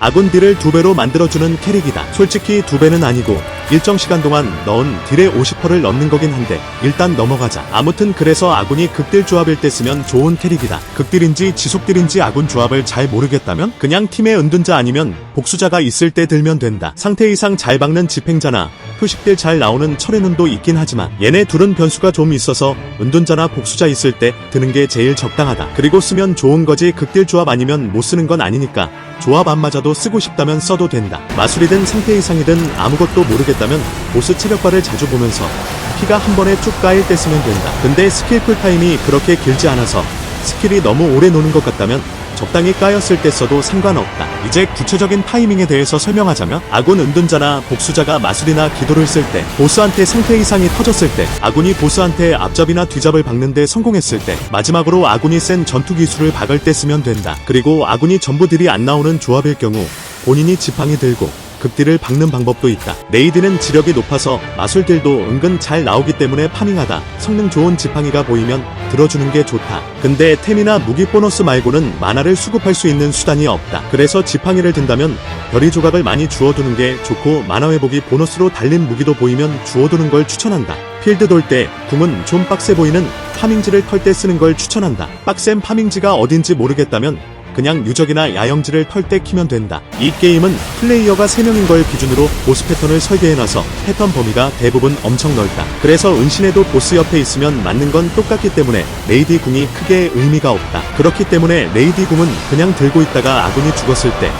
아군 딜을 두 배로 만들어주는 캐릭이다. 솔직히 두 배는 아니고 일정 시간 동안 넣은 딜의 50%를 넣는 거긴 한데 일단 넘어가자. 아무튼 그래서 아군이 극딜 조합일 때 쓰면 좋은 캐릭이다. 극딜인지 지속딜인지 아군 조합을 잘 모르겠다면 그냥 팀의 은둔자 아니면 복수자가 있을 때 들면 된다. 상태 이상 잘 박는 집행자나 표식딜 잘 나오는 철의 눈도 있긴 하지만 얘네 둘은 변수가 좀 있어서 은둔자나 복수자 있을 때 드는 게 제일 적당하다. 그리고 쓰면 좋은 거지 극딜 조합 아니면 못 쓰는 건 아니니까 조합 안 맞아도 쓰고 싶다면 써도 된다. 마술이든 상태 이상이든 아무것도 모르겠다면 보스 체력바를 자주 보면서 피가 한 번에 쭉 까일 때 쓰면 된다. 근데 스킬 쿨타임이 그렇게 길지 않아서 스킬이 너무 오래 노는 것 같다면 적당히 까였을 때 써도 상관없다. 이제 구체적인 타이밍에 대해서 설명하자면 아군 은둔자나 복수자가 마술이나 기도를 쓸 때 보스한테 상태 이상이 터졌을 때 아군이 보스한테 앞잡이나 뒤잡을 박는데 성공했을 때 마지막으로 아군이 센 전투 기술을 박을 때 쓰면 된다. 그리고 아군이 전부 딜이 안 나오는 조합일 경우 본인이 지팡이 들고 극딜을 박는 방법도 있다. 레이드는 지력이 높아서 마술딜도 은근 잘 나오기 때문에 파밍하다 성능 좋은 지팡이가 보이면 들어주는 게 좋다. 근데 템이나 무기 보너스 말고는 만화를 수급할 수 있는 수단이 없다. 그래서 지팡이를 든다면 별이 조각을 많이 주워두는 게 좋고 만화 회복이 보너스로 달린 무기도 보이면 주워두는 걸 추천한다. 필드 돌 때 궁은 좀 빡세 보이는 파밍지를 털 때 쓰는 걸 추천한다. 빡센 파밍지가 어딘지 모르겠다면 그냥 유적이나 야영지를 털 때 키면 된다. 이 게임은 플레이어가 3명인 걸 기준으로 보스 패턴을 설계해놔서 패턴 범위가 대부분 엄청 넓다. 그래서 은신해도 보스 옆에 있으면 맞는 건 똑같기 때문에 레이디 궁이 크게 의미가 없다. 그렇기 때문에 레이디 궁은 그냥 들고 있다가 아군이 죽었을 때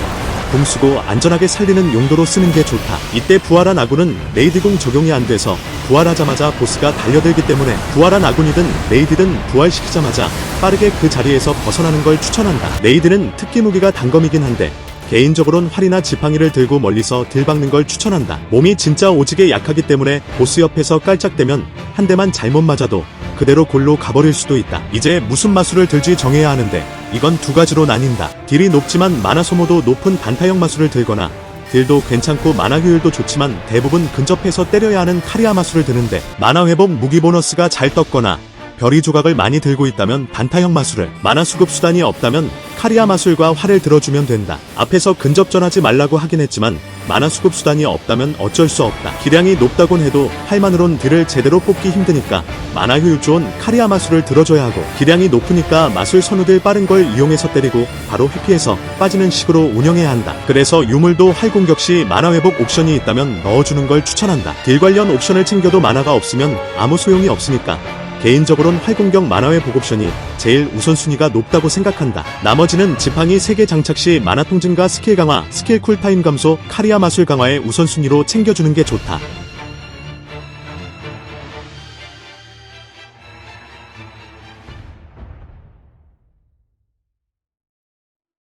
궁 쓰고 안전하게 살리는 용도로 쓰는 게 좋다. 이때 부활한 아군은 레이디궁 적용이 안 돼서 부활하자마자 보스가 달려들기 때문에 부활한 아군이든 레이디든 부활시키자마자 빠르게 그 자리에서 벗어나는 걸 추천한다. 레이드는 특기 무기가 단검이긴 한데 개인적으론 활이나 지팡이를 들고 멀리서 딜 박는 걸 추천한다. 몸이 진짜 오지게 약하기 때문에 보스 옆에서 깔짝대면 한 대만 잘못 맞아도 그대로 골로 가버릴 수도 있다. 이제 무슨 마술을 들지 정해야 하는데 이건 두 가지로 나뉜다. 딜이 높지만 만화 소모도 높은 단타형 마술을 들거나 딜도 괜찮고 만화 효율도 좋지만 대부분 근접해서 때려야 하는 카리아 마술을 드는데 만화 회복 무기 보너스가 잘 떴거나 별이 조각을 많이 들고 있다면 단타형 마술을 만화 수급 수단이 없다면 카리아 마술과 활을 들어주면 된다. 앞에서 근접전하지 말라고 하긴 했지만 만화 수급 수단이 없다면 어쩔 수 없다. 기량이 높다곤 해도 활만으론 딜을 제대로 뽑기 힘드니까 만화 효율 좋은 카리아 마술을 들어줘야 하고 기량이 높으니까 마술 선우들 빠른 걸 이용해서 때리고 바로 회피해서 빠지는 식으로 운영해야 한다. 그래서 유물도 활 공격 시 만화 회복 옵션이 있다면 넣어주는 걸 추천한다. 딜 관련 옵션을 챙겨도 만화가 없으면 아무 소용이 없으니까 개인적으론 활공격 만화회 보급션이 제일 우선순위가 높다고 생각한다. 나머지는 지팡이 3개 장착 시 만화 통증과 스킬 강화, 스킬 쿨타임 감소, 카리아 마술 강화의 우선순위로 챙겨주는 게 좋다.